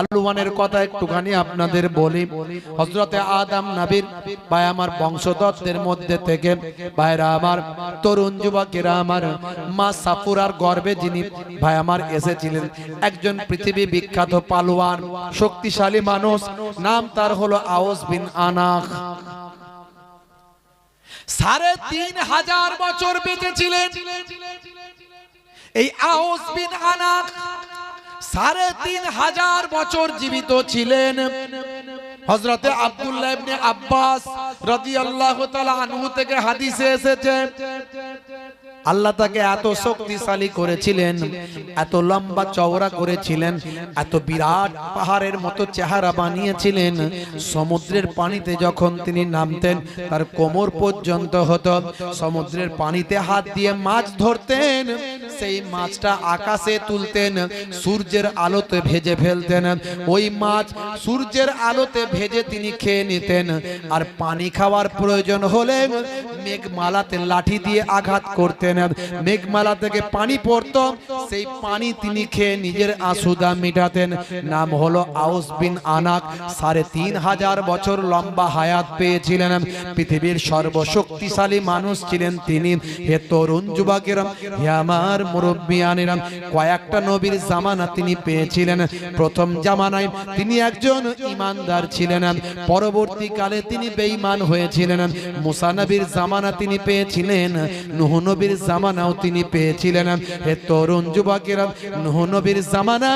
আলুয়ানের কথা একটুখানি আপনাদের বলি। হজরতে আদাম নাবির ভাই আমার বংশদত্তের মধ্যে থেকে ভাইরা আমার, তরুণ যুবকেরা আমার, মা সাফুরার গর্বে যিনি ভাই আমার এসেছিলেন, একজন পৃথিবী বিখ্যাত পালোয়ান, শক্তিশালী মানুষ, নাম তার হলো আওস বিন আনাখ। সাড়ে তিন হাজার বছর বেঁচেছিলেন। এই আওস বিন আনাক সাড়ে তিন হাজার বছর জীবিত ছিলেন। হজরতে আব্দুল্লাহ ইবনে আব্বাস রাদিয়াল্লাহু তাআলা আনহু থেকে হাদিসে এসেছে, আল্লাহ তাকে এত শক্তিশালী করেছিলেন, এত লম্বা চওড়া করেছিলেন, এত বিরাট পাহাড়ের মতো চেহারা বানিয়েছিলেন, সমুদ্রের পানিতে যখন তিনি নামতেন, তার কোমর পর্যন্ত হতো, সমুদ্রের পানিতে হাত দিয়ে মাছ ধরতেন সেই মাছটা আকাশে তুলতেন, সূর্যের আলোতে ভেজে ফেলতেন। ওই মাছ সূর্যের আলোতে ভেজে তিনি খেয়ে নিতেন। আর পানি খাওয়ার প্রয়োজন হলে মেঘমালাতে লাঠি দিয়ে আঘাত করতেন। মেঘমালা থেকে পানি পড়তো, সেই পানি তিনি খেয়ে নিজের আঁসুদা মিটাতেন। নাম হলো আউস বিন আনাক। সাড়ে তিন হাজার বছর লম্বা হায়াত পেয়েছিলেন। পৃথিবীর সর্বশক্তিশালী মানুষ ছিলেন তিনি। হে তরুণ যুবকেরা, হে আমার কয়েকটা নবীর জামানা তিনি পেয়েছিলেন। প্রথম জামানায় তিনি একজন ইমানদার ছিলেন। পরবর্তীকালে তিনি বেঈমান হয়েছিলেন। মুসা নবীর জামানা তিনি পেয়েছিলেন, নুহ নবীর জামানাও তিনি পেয়েছিলেন। হে তরুণ যুবকেরা, নুহ নবীর জামানা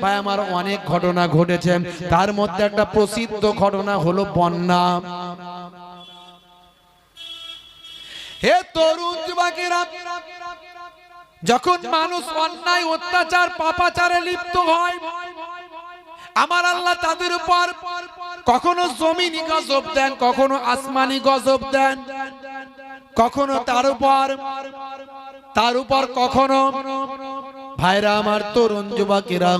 বা আমার অনেক ঘটনা ঘটেছে। তার মধ্যে একটা প্রসিদ্ধ ঘটনা হলো বন্যা। হে তরুণ যুবকেরা যখন মানুষ অন্যায়, অত্যাচার, পাপাচারে লিপ্ত হয়, আমার আল্লাহ তাদের উপর কখনো জমিনি গজব দেন, কখনো আসমানি গজব দেন, কখনো তার উপর তার উপর কখনো ভাইরা আমার তরুণ যুবকেরা,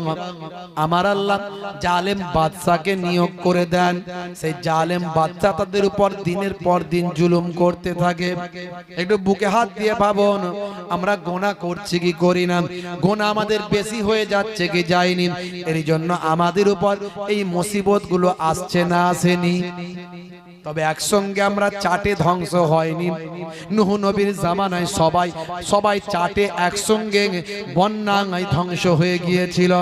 আমার আল্লাহ জালেম বাদশাকে নিয়োগ করে দেন। সেই জালেম বাদশা তাদের উপর দিনের পর দিন জুলুম করতে থাকে। একটু বুকে হাত দিয়ে ভাবুন, আমরা গোনা করছি কি করি না? গোনা আমাদের বেশি হয়ে যাচ্ছে কি যায়নি? এর জন্য আমাদের উপর এই মুসিবতগুলো আসছে না আসেনি। তবে একসঙ্গে আমরা চাটে ধ্বংস হয়নি। নুহ নবীর জামানায় সবাই সবাই চাটে একসঙ্গে বন্যায় ধ্বংস হয়ে গিয়েছিল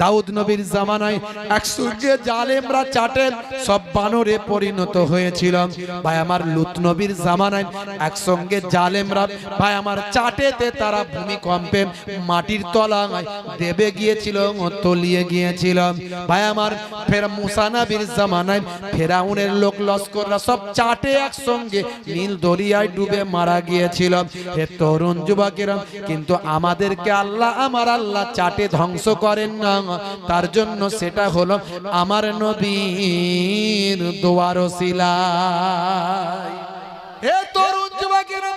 দাউদ নবীর জামানায় এক একসঙ্গে জালেমরা চাটে, সব বানরে পরিণত হয়েছিল ভাই, আমার লুত নবীর জামানায় একসঙ্গে জালেমরা, ভাই, আমার চাটেতে তারা ভূমিকম্পে মাটির তলায় দেবে গিয়েছিল তলিয়ে গিয়েছিল ভাই, আমার ফের মুসা নবীর জামানায় ফেরাউনের লোক, লস্কররা সব চাটে একসঙ্গে নীল দরিয়ায় ডুবে মারা গিয়েছিল। হে তরুণ যুবকেরা, কিন্তু আমাদেরকে আল্লাহ আমার আল্লাহ চাটে ধ্বংস করেন না। তার জন্য সেটা হলো আমার নবীর তরুণ যুবকেরা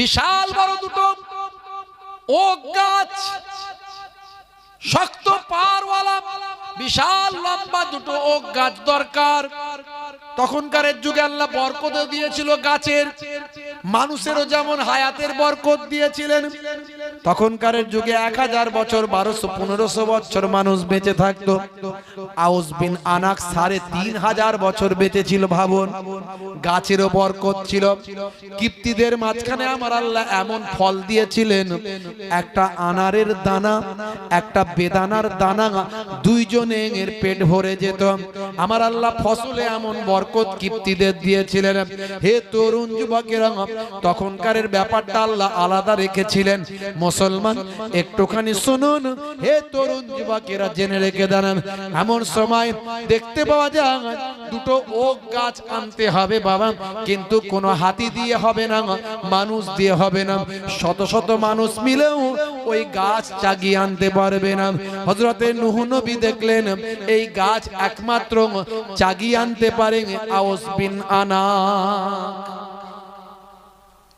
বিশাল বড় দুটো ও গাছ, শক্ত পারওয়ালা, বিশাল লম্বা দুটো ওক গাছ দরকার। তখনকার যুগে আল্লাহ বরকত দিয়েছিল গাছের। মানুষেরও যেমন হায়াতের বরকত দিয়েছিলেন তখনকার যুগে এক হাজার বছর, বারোশো, পনেরোশো বছর মানুষ বেঁচে থাকতো। আউস বিন আনাক সাড়ে তিন হাজার বছর বেঁচে ছিল ভাবুন। গাছেরও বরকত ছিল কিপ্তিদের মাঝখানে আমার আল্লাহ এমন ফল দিয়েছিলেন। একটা আনারের দানা, একটা বেদানার দানা, দুইজনে এর পেট ভরে যেত। আমার আল্লাহ ফসলে এমন বরকত কিপ্তিদের দিয়েছিলেন। হে তরুণ যুবকেরা, তখনকারের ব্যাপারটা আল্লাহ আলাদা রেখেছিলেন। মুসলমান, একটুখানি শুনুন। হে তরুণ যুবকেরা, জেনে রেখে দাঁড়ান। এমন সময় দেখতে পাওয়া যায়, দুটো ওক গাছ আনতে হবে বাবা, কিন্তু কোনো হাতি দিয়ে হবে না, মানুষ দিয়ে হবে না। শত শত মানুষ মিলেও ওই গাছ চাগিয়ে আনতে পারবে না। হজরতে নবী দেখলেন, এই গাছ একমাত্র চাগিয়ে আনতে পারে আউস বিন আনা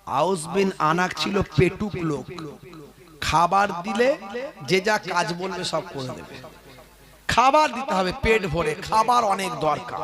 আউস বিন আনাক ছিল পেটুক লোক। খাবার দিলে যে যা কাজ বলবে সব করে দেবে। খাবার দিতে হবে পেট ভরে, খাবার অনেক দরকার।